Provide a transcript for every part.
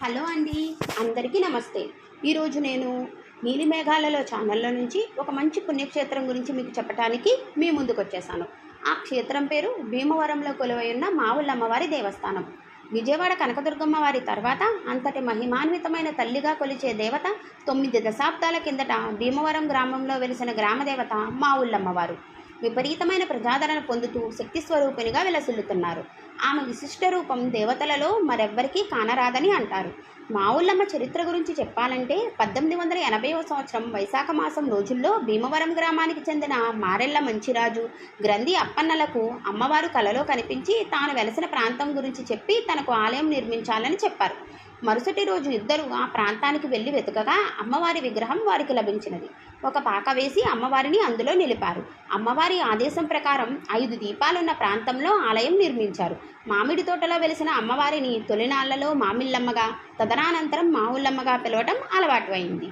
Hello అండి అందరికీ నమస్తే. ఈరోజు నేను నీలిమేఘాలలో ఛానల్లో నుంచి ఒక మంచి పుణ్యక్షేత్రం గురించి మీకు చెప్పడానికి మీ ముందుకు వచ్చేసాను. ఆ క్షేత్రం పేరు భీమవరంలో కొలువై ఉన్న మావుళ్ళమ్మవారి దేవస్థానం. విజయవాడ కనకదుర్గమ్మ వారి తర్వాత అంతటి మహిమాన్వితమైన తల్లిగా కొలిచే దేవత తొమ్మిది దశాబ్దాల కిందట భీమవరం గ్రామంలో వెలిసిన గ్రామదేవత మావుళ్ళమ్మవారు విపరీతమైన ప్రజాదరణ పొందుతూ శక్తి స్వరూపినిగా విలసిల్లుతున్నారు. ఆమె విశిష్ట రూపం దేవతలలో మరెవ్వరికీ కానరాదని అంటారు. మావుళ్ళమ్మ చరిత్ర గురించి చెప్పాలంటే పద్దెనిమిది వందల ఎనభైవ సంవత్సరం వైశాఖ మాసం రోజుల్లో భీమవరం గ్రామానికి చెందిన మారెళ్ళ మంచిరాజు గ్రంథి అప్పన్నలకు అమ్మవారు కలలో కనిపించి తాను వెలసిన ప్రాంతం గురించి చెప్పి తనకు ఆలయం నిర్మించాలని చెప్పారు. మరుసటి రోజు ఇద్దరు ఆ ప్రాంతానికి వెళ్ళి వెతకగా అమ్మవారి విగ్రహం వారికి లభించినది. ఒక పాక వేసి అమ్మవారిని అందులో నిలిపారు. అమ్మవారి ఆదేశం ప్రకారం ఐదు దీపాలున్న ప్రాంతంలో ఆలయం నిర్మించారు. మామిడి తోటలో వెలిసిన అమ్మవారిని తొలినాళ్ళలో మామిళ్ళమ్మగా తదనానంతరం మావుళ్ళమ్మగా పిలవటం అలవాటు అయింది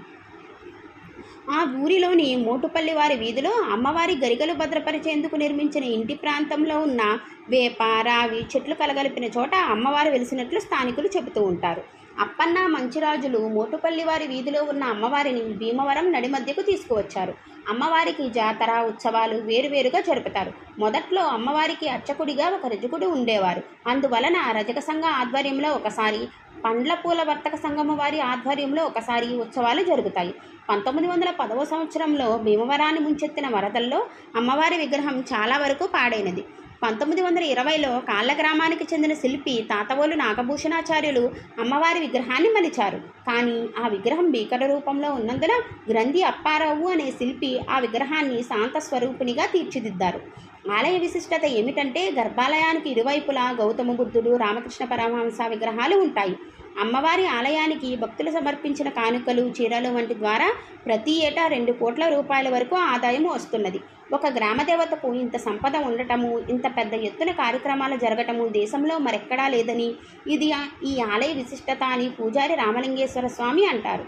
ఆ ఊరిలోని మోటుపల్లి వారి వీధిలో అమ్మవారి గరికలు భద్రపరిచేందుకు నిర్మించిన ఇంటి ప్రాంతంలో ఉన్న వేప రావి చెట్లు కలగలిపిన చోట అమ్మవారు వెలిసినట్లు స్థానికులు చెబుతూ ఉంటారు. అప్పన్న మంచిరాజులు మోటుపల్లి వారి వీధిలో ఉన్న అమ్మవారిని భీమవరం నడిమధ్యకు తీసుకువచ్చారు. అమ్మవారికి జాతర ఉత్సవాలు వేరువేరుగా జరుపుతారు. మొదట్లో అమ్మవారికి అర్చకుడిగా ఒక రజకుడు ఉండేవారు. అందువలన రజక సంఘ ఆధ్వర్యంలో ఒకసారి పండ్ల పూల వర్తక సంఘము వారి ఆధ్వర్యంలో ఒకసారి ఉత్సవాలు జరుగుతాయి. పంతొమ్మిది వందల పదవ సంవత్సరంలో భీమవరాన్ని ముంచెత్తిన వరదల్లో అమ్మవారి విగ్రహం చాలా వరకు పాడైనది. పంతొమ్మిది వందల ఇరవైలో కాళ్ళ గ్రామానికి చెందిన శిల్పి తాతవోలు నాగభూషణాచార్యులు అమ్మవారి విగ్రహాన్ని మలిచారు. కానీ ఆ విగ్రహం భీకర రూపంలో ఉన్నందున గ్రంథి అప్పారావు అనే శిల్పి ఆ విగ్రహాన్ని శాంత స్వరూపిణిగా తీర్చిదిద్దారు. ఆలయ విశిష్టత ఏమిటంటే గర్భాలయానికి ఇరువైపులా గౌతమ బుద్ధుడు రామకృష్ణ పరమహంస విగ్రహాలు ఉంటాయి. అమ్మవారి ఆలయానికి భక్తులు సమర్పించిన కానుకలు చీరలు వంటి ద్వారా ప్రతి ఏటా రెండు కోట్ల రూపాయల వరకు ఆదాయం వస్తున్నది. ఒక గ్రామదేవతకు ఇంత సంపద ఉండటము ఇంత పెద్ద ఎత్తున కార్యక్రమాలు జరగటము దేశంలో మరెక్కడా లేదని ఇది ఈ ఆలయ విశిష్టత అని పూజారి రామలింగేశ్వర స్వామి అంటారు.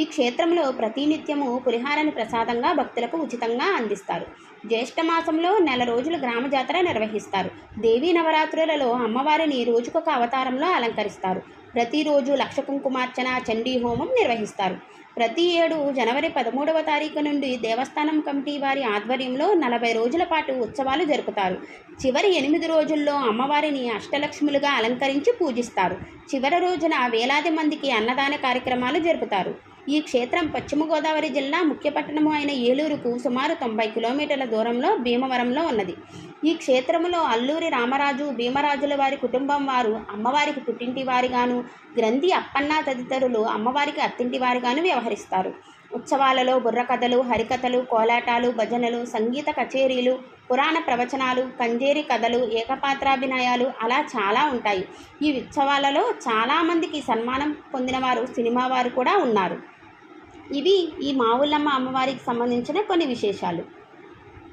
ఈ క్షేత్రంలో ప్రతినిత్యము పులిహారని ప్రసాదంగా భక్తులకు ఉచితంగా అందిస్తారు. జ్యేష్ఠ మాసంలో నెల రోజులు గ్రామ జాతర నిర్వహిస్తారు. దేవీ నవరాత్రులలో అమ్మవారిని రోజుకొక అవతారంలో అలంకరిస్తారు. ప్రతిరోజు లక్ష కుంకుమార్చన చండీ హోమం నిర్వహిస్తారు. ప్రతి ఏడు జనవరి పదమూడవ తారీఖు నుండి దేవస్థానం కమిటీ వారి ఆధ్వర్యంలో నలభై రోజుల పాటు ఉత్సవాలు జరుపుతారు. చివరి ఎనిమిది రోజుల్లో అమ్మవారిని అష్టలక్ష్ములుగా అలంకరించి పూజిస్తారు. చివరి రోజున వేలాది మందికి అన్నదాన కార్యక్రమాలు జరుపుతారు. ఈ క్షేత్రం పశ్చిమ గోదావరి జిల్లా ముఖ్య పట్టణము అయిన ఏలూరుకు సుమారు తొంభై కిలోమీటర్ల దూరంలో భీమవరంలో ఉన్నది. ఈ క్షేత్రములో అల్లూరి రామరాజు భీమరాజుల వారి కుటుంబం వారు అమ్మవారికి పుట్టింటి వారిగాను గ్రంథి అప్పన్న తదితరులు అమ్మవారికి అత్తింటి వారిగాను వ్యవహరిస్తారు. ఉత్సవాలలో బుర్రకథలు హరికథలు కోలాటాలు భజనలు సంగీత కచేరీలు పురాణ ప్రవచనాలు కంజేరి కథలు ఏకపాత్రాభినయాలు అలా చాలా ఉంటాయి. ఈ ఉత్సవాలలో చాలామందికి సన్మానం పొందిన వారు సినిమా వారు కూడా ఉన్నారు. ఇవి ఈ మావుళ్ళమ్మ అమ్మవారికి సంబంధించిన కొన్ని విశేషాలు.